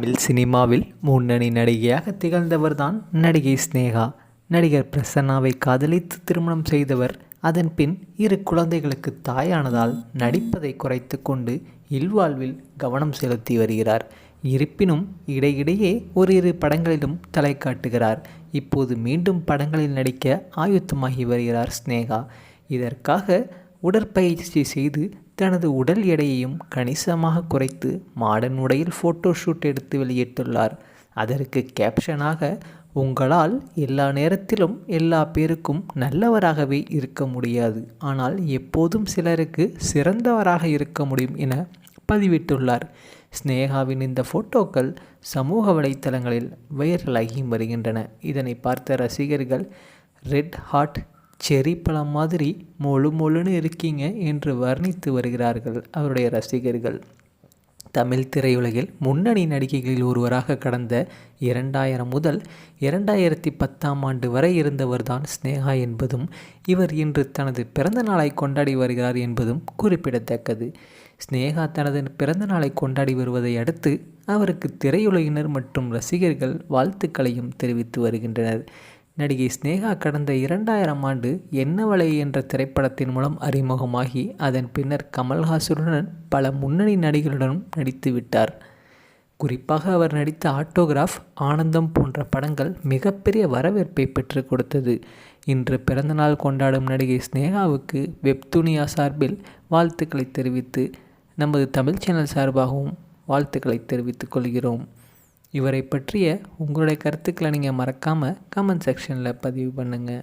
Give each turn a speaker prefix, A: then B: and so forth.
A: தமிழ் சினிமாவில் முன்னணி நடிகையாக திகழ்ந்தவர்தான் நடிகை ஸ்னேகா நடிகர் பிரசன்னாவை காதலித்து திருமணம் செய்தவர் அதன் பின் இரு குழந்தைகளுக்கு தாயானதால் நடிப்பதை குறைத்து கொண்டு இல்வாழ்வில் கவனம் செலுத்தி வருகிறார். இருப்பினும் இடையிடையே ஓரிரு படங்களிலும் தலை காட்டுகிறார். இப்போது மீண்டும் படங்களில் நடிக்க ஆயுத்தமாகி வருகிறார் ஸ்னேகா இதற்காக உடற்பயிற்சி செய்து தனது உடல் எடையையும் கணிசமாக குறைத்து மாடர்ன் உடையில் ஃபோட்டோ ஷூட் எடுத்து வெளியிட்டுள்ளார். அதற்கு கேப்ஷனாக உங்களால் எல்லா நேரத்திலும் எல்லா பேருக்கும் நல்லவராகவே இருக்க முடியாது. ஆனால் எப்போதும் சிலருக்கு சிறந்தவராக இருக்க முடியும் என பதிவிட்டுள்ளார். ஸ்னேகாவின் இந்த ஃபோட்டோக்கள் சமூக வலைத்தளங்களில் வைரலாகி வருகின்றன. இதனை பார்த்த ரசிகர்கள் ரெட் ஹாட் செரி பழம் மாதிரி மொழு மொழுன்னு இருக்கீங்க என்று வர்ணித்து வருகிறார்கள் அவருடைய ரசிகர்கள். தமிழ் திரையுலகில் முன்னணி நடிகைகளில் ஒருவராக கடந்த இரண்டாயிரம் முதல் இரண்டாயிரத்தி பத்தாம் ஆண்டு வரை இருந்தவர்தான் ஸ்னேகா என்பதும் இவர் இன்று தனது பிறந்த நாளை கொண்டாடி வருகிறார் என்பதும் குறிப்பிடத்தக்கது. ஸ்னேகா தனது பிறந்த நாளை கொண்டாடி வருவதை அடுத்து அவருக்கு திரையுலகினர் மற்றும் ரசிகர்கள் வாழ்த்துக்களையும் தெரிவித்து வருகின்றனர். நடிகை ஸ்னேகா கடந்த இரண்டாயிரம் ஆண்டு என்னவளை என்ற திரைப்படத்தின் மூலம் அறிமுகமாகி அதன் பின்னர் கமல்ஹாசனுடன் பல முன்னணி நடிகர்களுடனும் நடித்து விட்டார். குறிப்பாக அவர் நடித்த ஆட்டோகிராஃப் ஆனந்தம் போன்ற படங்கள் மிகப்பெரிய வரவேற்பை பெற்றுக் கொடுத்தது. இன்று பிறந்தநாள் கொண்டாடும் நடிகை ஸ்னேகாவுக்கு வெப்துனியா சார்பில் வாழ்த்துக்களை தெரிவித்து நமது தமிழ் சேனல் சார்பாகவும் வாழ்த்துக்களை தெரிவித்துக் கொள்கிறோம். இவரை பற்றிய உங்களுடைய கருத்துக்களை நீங்கள் மறக்காமல் கமெண்ட் செக்ஷனில் பதிவு பண்ணுங்கள்